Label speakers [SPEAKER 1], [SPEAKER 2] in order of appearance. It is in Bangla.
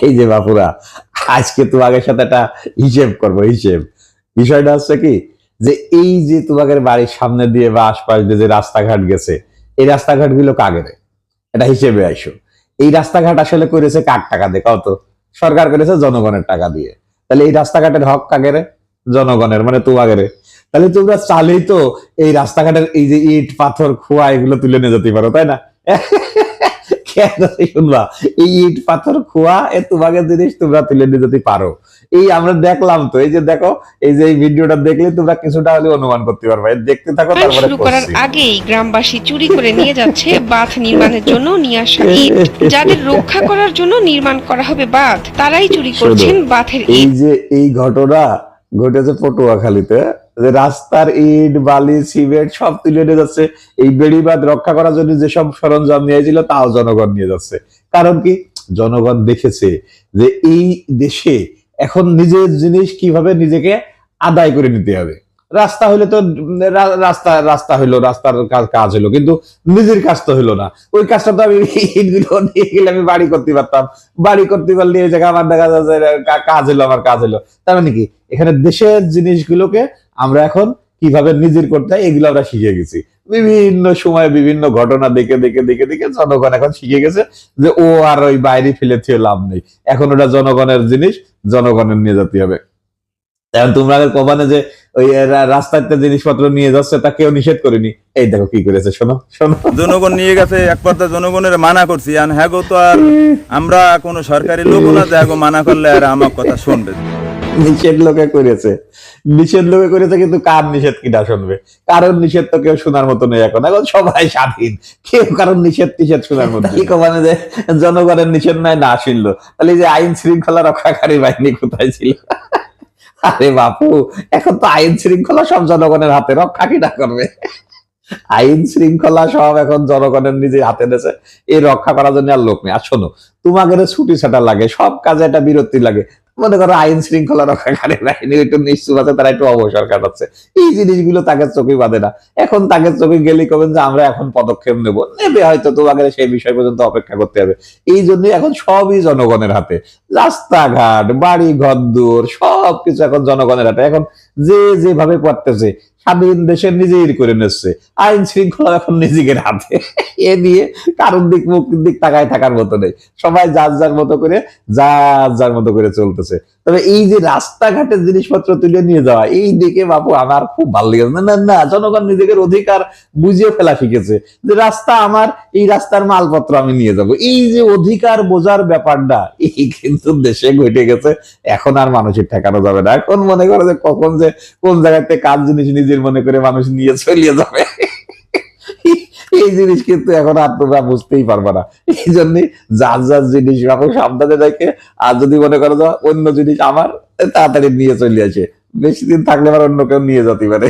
[SPEAKER 1] এই যে বাপুরা, আজকে তোমাদের সাথে একটা হিসেব করব, হিসেব। বিষয়টা হচ্ছে কি, যে এই যে তোমাদের বাড়ির সামনে দিয়ে বা আশপাশ দিয়ে যে রাস্তাঘাট গেছে, এই রাস্তাঘাটগুলো কাগের এটা হিসেবে আইসো। এই রাস্তাঘাট আসলে করেছে কার টাকা দিয়ে? কত? সরকার করেছে জনগণের টাকা দিয়ে। তাহলে এই রাস্তাঘাটের হক কাগের জনগণের মানে তোমাদের। তাহলে তোমরা চালেই তো এই রাস্তাঘাটের এই যে ইট, পাথর, খোয়া, এগুলো তুলে নিয়ে যেতে পারো, তাই না? শুনবা এই ইট পাথর খোয়া এ তোমাকে জিনিস তোমরা তুলে নিয়ে যেতে পারো। এই আমরা দেখলাম তো এই যে দেখো এই যে ভিডিওটা দেখলে তোমরা কিছুটা হলে অনুমান করতে পারবে। দেখতে থাকো তারপরে
[SPEAKER 2] শুরু করার আগেই গ্রামবাসী চুরি করে নিয়ে যাচ্ছে বাঁধ নির্মাণের জন্য নিয়ে আসা ইট। যাদের রক্ষা করার জন্য নির্মাণ করা হবে বাঁধ তারাই চুরি করছেন বাঁধের
[SPEAKER 1] এই যে এই ঘটনা ঘটেছে পটুয়াখালীতে, যে রাস্তার ইট, বালি, সিমেন্ট সব তুলে নিয়ে যাচ্ছে। এই বেড়িবাদ রক্ষা করার জন্য যেসব সরঞ্জাম নিয়েছিল তাও জনগণ নিয়ে যাচ্ছে। কারণ কি? জনগণ দেখেছে যে এই দেশে এখন নিজের জিনিস কীভাবে নিজেকে আদায় করে নিতে হবে। রাস্তা হইলে তো রাস্তা রাস্তা হইল, রাস্তার কাজ হলো কিন্তু নিজের কাজ তো হইল না। ওই কাজটা তো আমি ইটগুলো নিয়ে গেলে আমি বাড়ি করতে পারতাম। বাড়ি করতে পারলে এই জায়গায় আমার দেখা যাচ্ছে কাজ হলো আমার কাজ হলো তার মানে কি? এখানে দেশের জিনিসগুলোকে আমরা এখন কীভাবে নিজের করতে হয়, এগুলো আমরা শিখে গেছি। বিভিন্ন সময় বিভিন্ন ঘটনা দেখে দেখে দেখে দেখে জনগণ এখন শিখে গেছে যে ও আর ওই বাইরে ফেলে থিয়ে লাভ নেই। এখন ওটা জনগণের জিনিস, জনগণের নিয়ে যেতে হবে। এখন তোমরা কমানে যে ওই রাস্তাতে জিনিসপত্র নিয়ে যাচ্ছে তা কেউ নিষেধ করেনি। এই দেখো কি করেছে শোনো শোনো।
[SPEAKER 3] জনগণ নিয়ে গেছে এক জনগণের মানা করছি আর হ্যাঁ গো তো আর আমরা কোনো সরকারি লোক না যে হ্যাঁ মানা করলে আর আমার কথা শুনবে
[SPEAKER 1] নিষেধ লোকে করেছে। নিষেধ লোকে করেছে কিন্তু কার নিষেধ কিনা শুনবে? কারণ নিষেধ তো কেউ শোনার মতো নেই এখন। এখন সবাই স্বাধীন। কেউ কারণ নিষেধ নিষেধ শোনার মতো কি মানে যে জনগণের নিষেধ নাই না শুনল। তাহলে এই যে আইন শৃঙ্খলা রক্ষাকারী বাহিনী কোথায় ছিল? আরে বাপু, এখন তো আইন শৃঙ্খলা সব জনগণের হাতে, রক্ষা কিনা করবে? আইন শৃঙ্খলা সব এখন জনগণের নিজে হাতে নেছে এই রক্ষা করার জন্য আর লোক নেই। আর শোনো, তোমাকে ছুটি ছাটা লাগে, সব কাজে একটা বিরতি লাগে। মনে করো আইন শৃঙ্খলা রক্ষাকারী বাহিনী একটু নিশ্চুপ আছে, তারা একটু অবসর কাটাচ্ছে। এই জিনিসগুলো তাকে চোখে বাঁধে না। এখন তাকে চোখে গেলে কবেন যে আমরা এখন পদক্ষেপ নেব। নেবে হয়তো, তোমাকে সেই বিষয় পর্যন্ত অপেক্ষা করতে হবে। এই জন্য এখন সবই জনগণের হাতে। রাস্তাঘাট বাড়ি ঘর দূর, সবকিছু এখন জনগণের হাতে। এখন যে যেভাবে করতেছে স্বাধীন দেশে নিজেই করে নিচ্ছে। আইন শৃঙ্খলা এখন নিজেদের হাতে এ নিয়ে কারোর দিক মুক্তির দিক তাকায় থাকার মতো নেই। সবাই যার যার মতো করে, যার যার মতো করে চলতেছে। তবে এই যে রাস্তাঘাটের জিনিসপত্র তুলে নিয়ে যাওয়া, এই দিকে বাপু আমার খুব ভালো লেগেছে। না না না, জনগণ নিজেদের অধিকার বুঝিয়ে ফেলা শিখেছে যে রাস্তা আমার, এই রাস্তার মালপত্র আমি নিয়ে যাব। এই যে অধিকার বোঝার ব্যাপারটা, এই কিন্তু দেশে ঘটে গেছে। এখন আর মানুষের ঠেকানো যাবে না। এখন মনে করে যে কখন যে কোন জায়গাতে কাজ জিনিস নিজের মনে করে মানুষ নিয়ে চলিয়ে যাবে। এই জিনিস কিন্তু এখন আর তোমরা বুঝতেই পারবে না। এই জন্য যার যার জিনিস এখন সাবধানে রেখে আর যদি মনে করো যে অন্য জিনিস আমার, তাড়াতাড়ি নিয়ে চলে আসে। বেশি দিন থাকলে আবার অন্য কেউ নিয়ে যেতে পারে।